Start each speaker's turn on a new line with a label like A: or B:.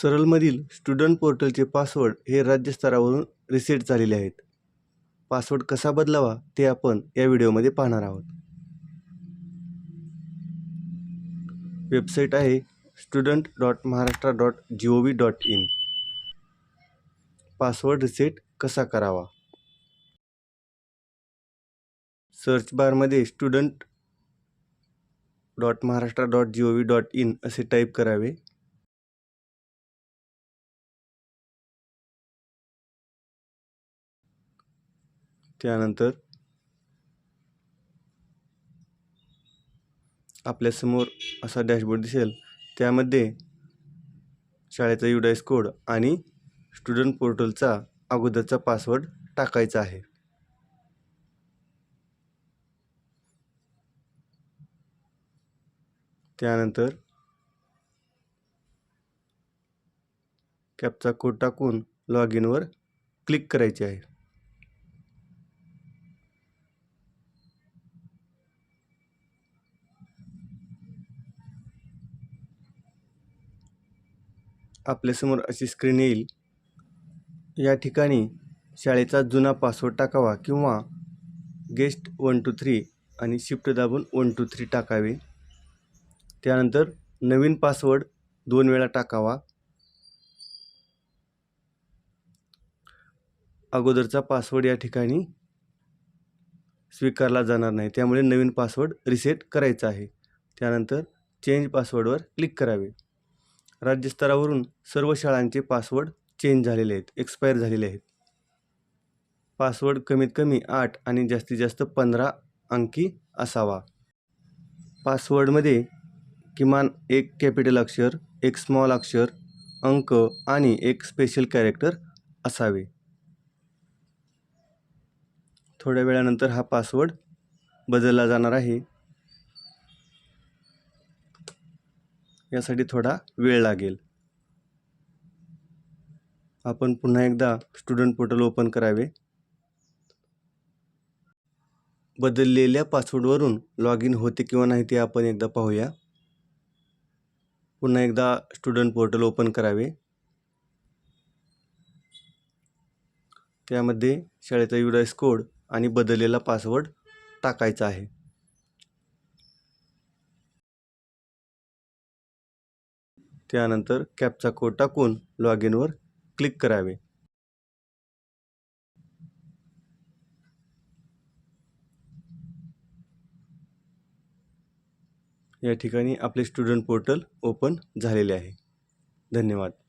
A: सरलमधील student पोर्टलचे password हे राज्यस्तरावरून reset झालेले आहेत. पासवर्ड कसा बदलावा ते आपण या व्हिडिओमध्ये पाहणार आहोत. वेबसाईट आहे student dot Maharashtra dot G O V dot in password reset कसा करावा? सर्च बारमध्ये student dot Maharashtra dot G O V dot in असे टाईप करावे. त्यानंतर आपल्यासमोर असा डॅशबोर्ड दिसेल. त्यामध्ये शाळेचा युडाईस कोड आणि स्टुडंट पोर्टलचा अगोदरचा पासवर्ड टाकायचा आहे. त्यानंतर कॅपचा कोड टाकून लॉग इनवर क्लिक करायचे आहे. आपल्यासमोर अशी स्क्रीन येईल. या ठिकाणी शाळेचा जुना पासवर्ड टाकावा किंवा गेस्ट वन टू थ्री आणि शिफ्ट दाबून वन टू थ्री टाकावे. त्यानंतर नवीन पासवर्ड दोन वेळा टाकावा. अगोदरचा पासवर्ड या ठिकाणी स्वीकारला जाणार नाही. त्यामुळे नवीन पासवर्ड रिसेट करायचा आहे. त्यानंतर चेंज पासवर्डवर क्लिक करावे. राज्यस्तरावरून सर्व शाळांचे पासवर्ड चेंज झालेले आहेत एक्सपायर झालेले आहेत. पासवर्ड कमीत कमी आठ आणि जास्तीत जास्त पंधरा अंकी असावा. पासवर्डमध्ये किमान एक कॅपिटल अक्षर एक स्मॉल अक्षर अंक आणि एक स्पेशल कॅरेक्टर असावे. थोड्या वेळानंतर हा पासवर्ड बदलला जाणार आहे. यासाठी थोडा वेळ लागेल. आपण पुन्हा एकदा स्टुडंट पोर्टल ओपन करावे. बदललेल्या पासवर्डवरून लॉग इन होते किंवा नाही ते आपण एकदा पाहूया. पुन्हा एकदा स्टुडंट पोर्टल ओपन करावे. त्यामध्ये शाळेचा युडायस कोड आणि बदललेला पासवर्ड टाकायचा आहे. त्यानंतर कॅपचा कोड टाकून लॉग इनवर क्लिक करावे. या ठिकाणी आपले स्टुडंट पोर्टल ओपन झालेले आहे. धन्यवाद.